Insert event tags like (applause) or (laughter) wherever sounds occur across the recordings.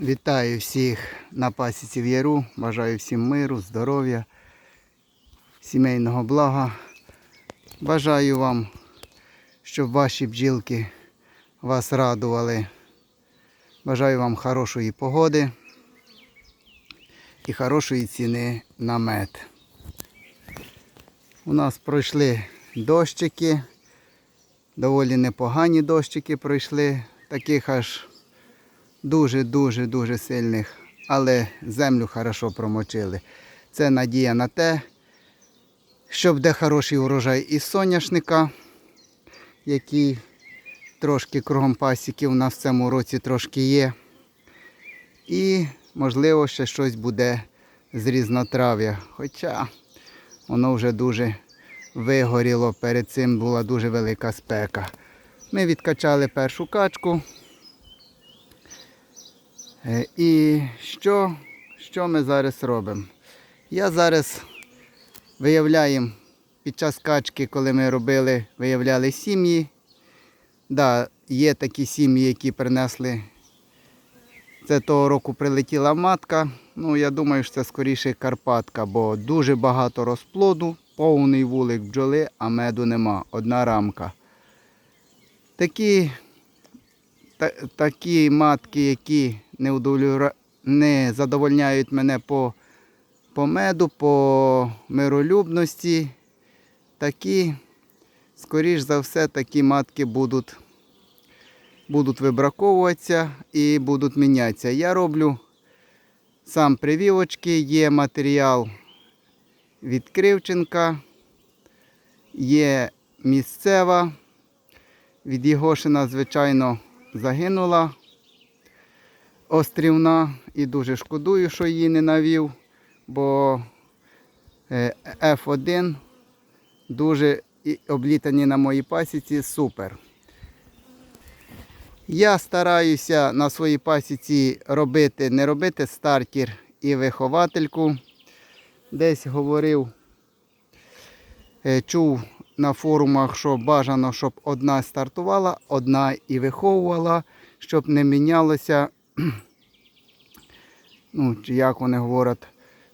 Вітаю всіх на пасіці в Яру. Бажаю всім миру, здоров'я, сімейного блага. Бажаю вам, щоб ваші бджілки вас радували. Бажаю вам хорошої погоди і хорошої ціни на мед. У нас пройшли дощики, доволі непогані дощики пройшли, таких аж дуже-дуже дуже сильних, але землю хорошо промочили. Це надія на те, що буде хороший урожай із соняшника, який трошки кругом пасіки у нас в цьому році трошки є. І, можливо, ще щось буде з різнотрав'я. Хоча воно вже дуже вигоріло, перед цим була дуже велика спека. Ми відкачали першу качку. Е, І що, що ми зараз робимо? Я зараз виявляємо під час качки, коли ми робили, виявляли сім'ї. Да, є такі сім'ї, які принесли. Це того року прилетіла матка. Ну, я думаю, що це скоріше Карпатка, бо дуже багато розплоду, повний вулик бджоли, а меду нема. Одна рамка. Такі та, такі матки, які не, удовлюра... не задовольняють мене по, по меду, по миролюбності, такі, скоріш за все, такі матки будуть, будуть вибраковуватися і будуть мінятися. Я роблю сам привівочки, є матеріал від Кривченка, є місцева. Від Єгошина, звичайно, загинула острівна і дуже шкодую, що її не навів, бо е, F1 дуже облітані на моїй пасіці супер. Я стараюся на своїй пасіці робити, не робити стартер і виховательку. Десь говорив, е, чув на форумах, що бажано, щоб одна стартувала, одна і виховувала, щоб не мінялося, (clears throat) ну, чи як вони говорять,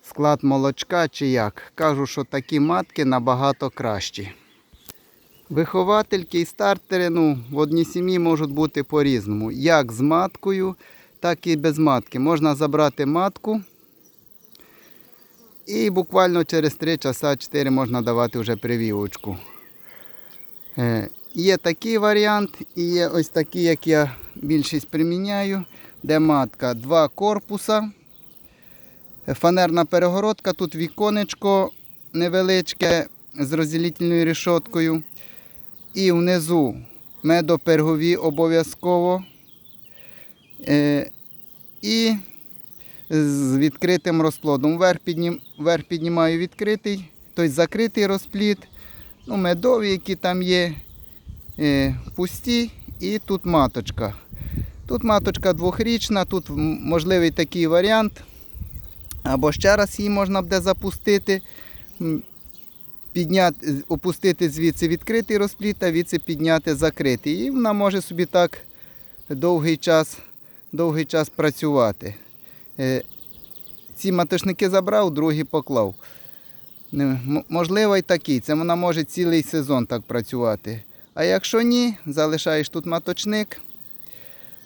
склад молочка чи як. Кажу, що такі матки набагато кращі. Виховательки і стартери ну, в одній сім'ї можуть бути по-різному. Як з маткою, так і без матки. Можна забрати матку. І буквально через 3 часа 4 можна давати вже привівочку. Е, Є такий варіант і є ось такий, як я більшість приміняю, де матка два корпуса. Фанерна перегородка, тут віконечко невеличке з розділительною решоткою. І внизу медопергові обов'язково. Е, І з відкритим розплодом. Вверх, піднім, вверх піднімаю відкритий, тобто закритий розплід. Ну, медові, які там є, е, пусті, і тут маточка. Тут маточка двохрічна, тут можливий такий варіант. Або ще раз її можна буде запустити, підняти, опустити звідси відкритий розплід, а звідси підняти закритий. І вона може собі так довгий час, довгий час працювати. Е, Ці маточники забрав, другі поклав. Можливо, і такий. Це вона може цілий сезон так працювати. А якщо ні, залишаєш тут маточник,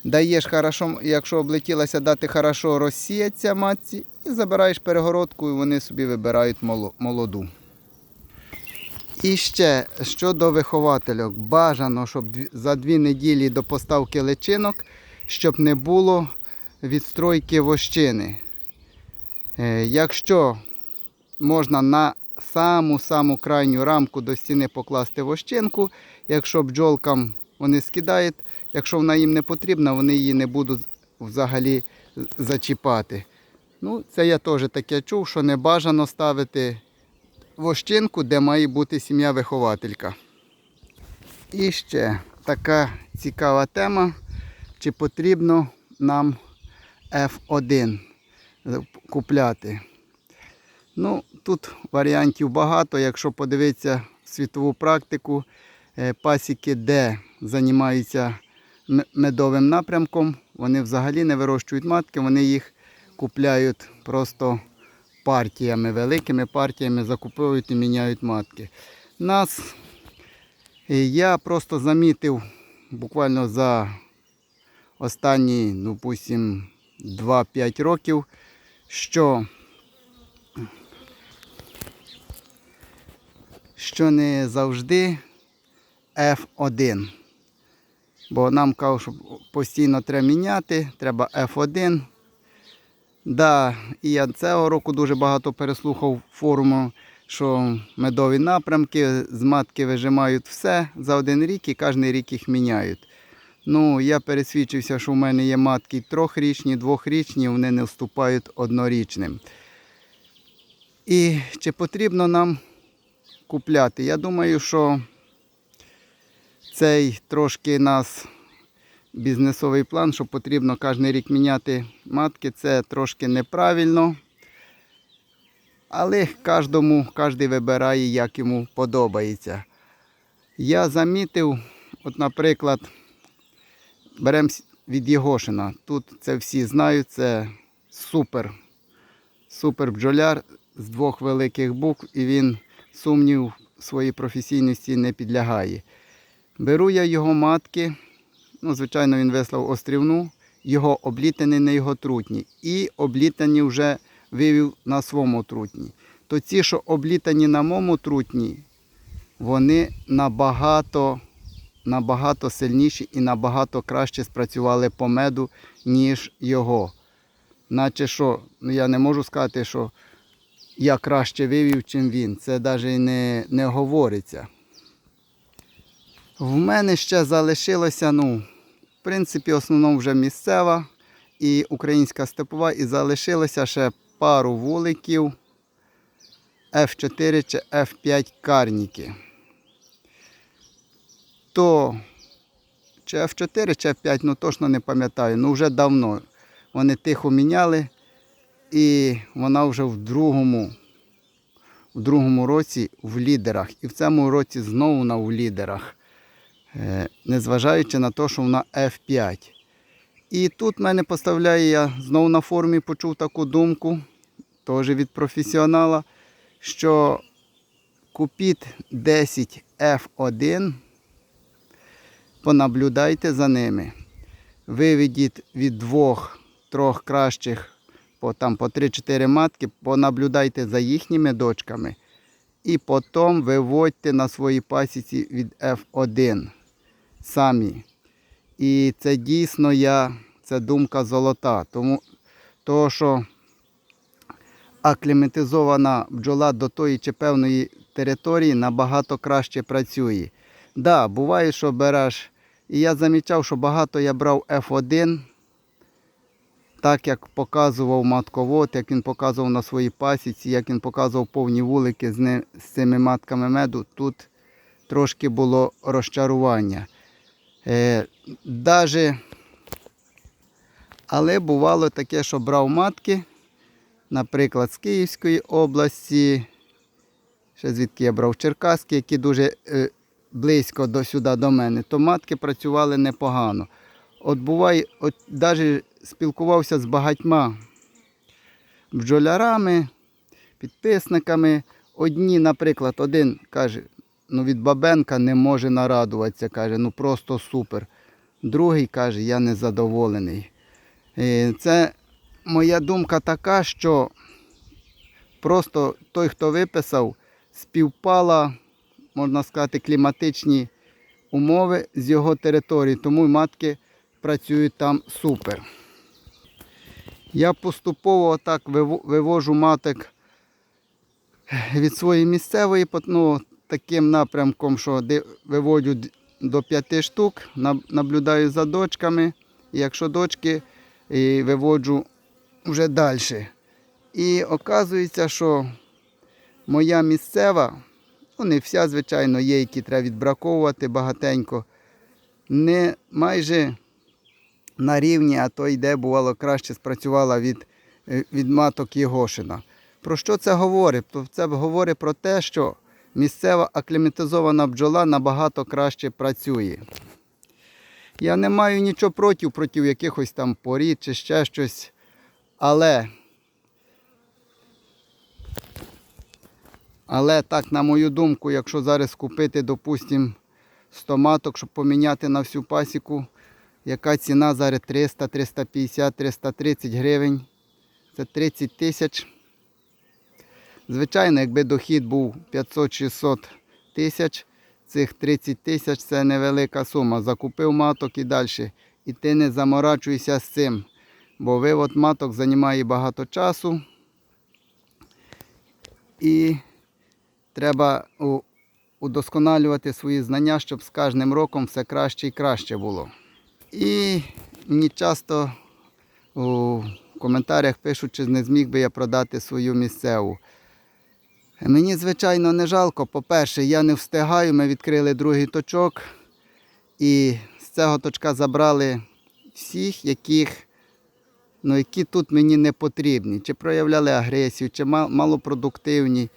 даєш хорошо, якщо облетілася, дати хорошо розсіяться матці, і забираєш перегородку, і вони собі вибирають молоду. І ще щодо виховательок, бажано, щоб за дві неділі до поставки личинок, щоб не було відстройки вощини. Е, Якщо можна на саму-саму крайню рамку до стіни покласти вощинку, якщо бджолкам вони скидають, якщо вона їм не потрібна, вони її не будуть взагалі зачіпати. Ну, це я теж таке чув, що не бажано ставити вощинку, де має бути сім'я-вихователька. І ще така цікава тема, чи потрібно нам F1 купляти. Ну, тут варіантів багато. Якщо подивитися світову практику, е, пасіки, де займаються медовим напрямком, вони взагалі не вирощують матки, вони їх купляють просто партіями, великими партіями закуповують і міняють матки. Нас е, я просто замітив буквально за останні, допустим, 2-5 років, що, що не завжди F1. Бо нам кажуть, що постійно треба міняти, треба F1. Да, і я цього року дуже багато переслухав форуму, що медові напрямки з матки вижимають все за один рік і кожен рік їх міняють. Ну, я пересвідчився, що в мене є матки трьохрічні, двохрічні, вони не вступають однорічним. І чи потрібно нам купляти? Я думаю, що цей трошки нас бізнесовий план, що потрібно кожен рік міняти матки, це трошки неправильно. Але кожному, кожен вибирає, як йому подобається. Я замітив, от, наприклад, беремо від Єгошина. Тут це всі знають, це супер. Супер бджоляр з двох великих букв, і він сумнів своїй професійності не підлягає. Беру я його матки, ну, звичайно, він вислав острівну, його облітані на його трутні. І облітані вже вивів на своєму трутні. То ці, що облітані на моєму трутні, вони набагато, набагато сильніші і набагато краще спрацювали по меду, ніж його. Наче що, ну я не можу сказати, що я краще вивів, чим він. Це навіть не, не говориться. В мене ще залишилося, ну, в принципі, основному вже місцева і українська степова, і залишилося ще пару вуликів F4 чи F5 карніки. То чи F4, чи F5, ну точно не пам'ятаю, ну вже давно. Вони тихо міняли, і вона вже в другому, в другому році в лідерах. І в цьому році знову вона в лідерах. Е, незважаючи на те, що вона F5. І тут мене поставляє, я знову на форумі почув таку думку, теж від професіонала, що купіть 10 F1, понаблюдайте за ними. Виведіть від двох-трьох кращих по, там, по 3-4 матки, понаблюдайте за їхніми дочками. І потім виводьте на свої пасіці від F1 самі. І це дійсно я, це думка золота. Тому того, що акліматизована бджола до тої чи певної території набагато краще працює. Так, да, буває, що береш. І я замічав, що багато я брав F1, так як показував матковод, як він показував на своїй пасіці, як він показував повні вулики з, ним, з цими матками меду, тут трошки було розчарування. Е, даже, але бувало таке, що брав матки, наприклад, з Київської області, ще звідки я брав Черкаські, які дуже е, близько до сюди до мене, то матки працювали непогано. От буває, от навіть спілкувався з багатьма бджолярами, підписниками. Одні, наприклад, один каже, ну від Бабенка не може нарадуватися, каже, ну просто супер. Другий каже, я не задоволений. Е, Це моя думка така, що просто той, хто виписав, співпала, можна сказати, кліматичні умови з його території, тому матки працюють там супер. Я поступово отак вивожу маток від своєї місцевої, ну, таким напрямком, що виводю до 5 штук, наблюдаю за дочками. І якщо дочки, і виводжу вже далі. І оказується, що моя місцева, ну не вся, звичайно, є, які треба відбраковувати багатенько, не майже на рівні, а то йде, бувало, краще спрацювала від, е, від маток Єгошина. Про що це говорить? Це говорить про те, що місцева акліматизована бджола набагато краще працює. Я не маю нічого проти, проти якихось там порід чи ще щось. Але, але так, на мою думку, якщо зараз купити, допустимо, 100 маток, щоб поміняти на всю пасіку, яка ціна зараз 300, 350, 330 гривень. Це 30 тисяч. Звичайно, якби дохід був 500-600 тисяч, цих 30 тисяч це невелика сума. Закупив маток і далі. І ти не заморачуйся з цим. Бо вивод маток займає багато часу. І треба удосконалювати свої знання, щоб з кожним роком все краще і краще було. І мені часто у коментарях пишуть, чи не зміг би я продати свою місцеву. Мені, звичайно, не жалко. По-перше, я не встигаю, ми відкрили другий точок. І з цього точка забрали всіх, яких, ну, які тут мені не потрібні. Чи проявляли агресію, чи ма- малопродуктивні.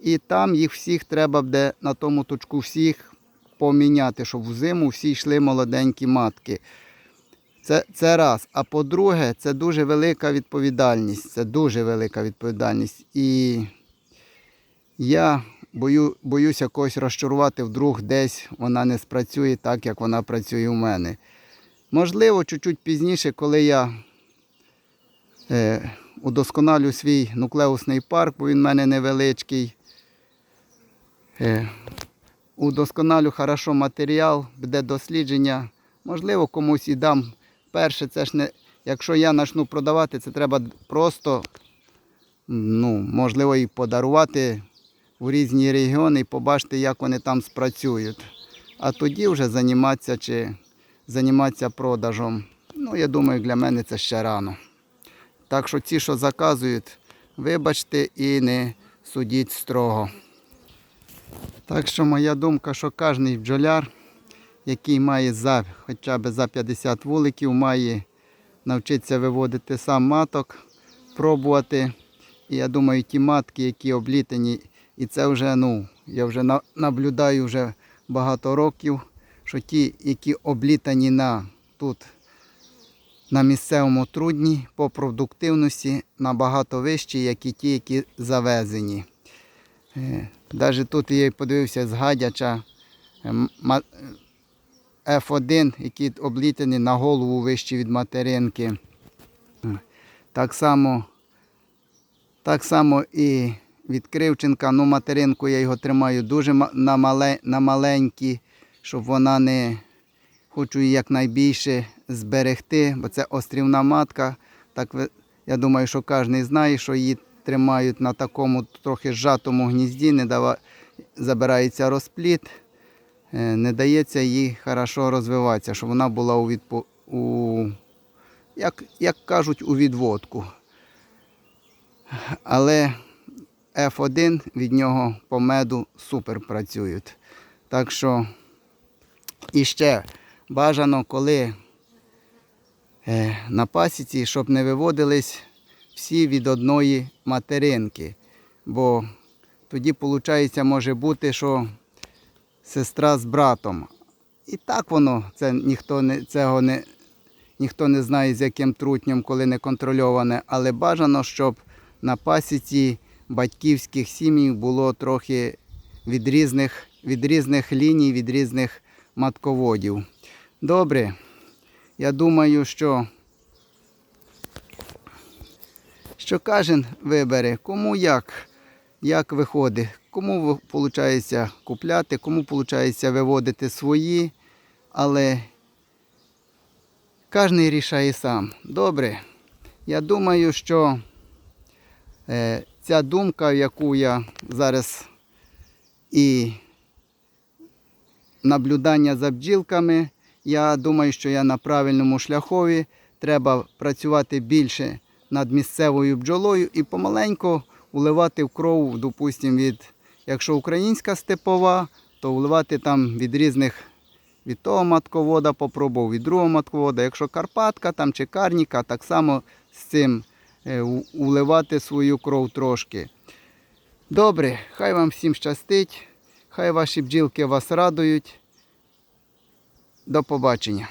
І там їх всіх треба буде на тому точку всіх поміняти, щоб в зиму всі йшли молоденькі матки. Це, це раз. А по-друге, це дуже велика відповідальність. Це дуже велика відповідальність. І я бою, боюся когось розчарувати, вдруг десь вона не спрацює так, як вона працює у мене. Можливо, чуть-чуть пізніше, коли я е, удосконалю свій нуклеусний парк, бо він в мене невеличкий. Е, удосконалю хорошо матеріал, буде дослідження. Можливо, комусь і дам. Перше, це ж не, якщо я почну продавати, це треба просто, ну, можливо, і подарувати у різні регіони і побачити, як вони там спрацюють. А тоді вже займатися чи займатися продажем. Ну, я думаю, для мене це ще рано. Так що ті, що заказують, вибачте і не судіть строго. Так що моя думка, що кожен бджоляр, який має за, хоча б за 50 вуликів, має навчитися виводити сам маток, пробувати. І я думаю, ті матки, які облітані, і це вже, ну, я вже наблюдаю вже багато років, що ті, які облітані на тут на місцевому трудні по продуктивності набагато вищі, як і ті, які завезені. Навіть тут я подивився з гадяча е, м- ма- е, F1, які облітані на голову вищі від материнки. Е, Так само, так само і від Кривченка, ну материнку я його тримаю дуже на, мале, на маленькі, щоб вона не хочу її якнайбільше зберегти, бо це острівна матка. Так я думаю, що кожен знає, що її тримають на такому трохи зжатому гнізді, не дава... забирається розпліт, е, не дається їй хорошо розвиватися, щоб вона була у, відпо... у... Як, як кажуть, у відводку. Але F1 від нього по меду супер працюють. Так що і ще бажано, коли е, на пасіці, щоб не виводились всі від одної материнки. Бо тоді, виходить, може бути, що сестра з братом. І так воно, це ніхто не, цього не, ніхто не знає, з яким трутнем, коли не контрольоване, але бажано, щоб на пасіці батьківських сім'їв було трохи від різних, від різних ліній, від різних матководів. Добре. Я думаю, що, що кожен вибере, кому як, як виходить, кому виходить купляти, кому виходить виводити свої, але кожен рішає сам. Добре. Я думаю, що е, ця думка, яку я зараз і наблюдання за бджілками, я думаю, що я на правильному шляхові. Треба працювати більше над місцевою бджолою і помаленьку вливати в кров, допустимо, від, якщо українська степова, то вливати там від різних, від того матковода попробував, від другого матковода. Якщо Карпатка там, чи Карніка, так само з цим е, у- вливати свою кров трошки. Добре, хай вам всім щастить, хай ваші бджілки вас радують. До побачення.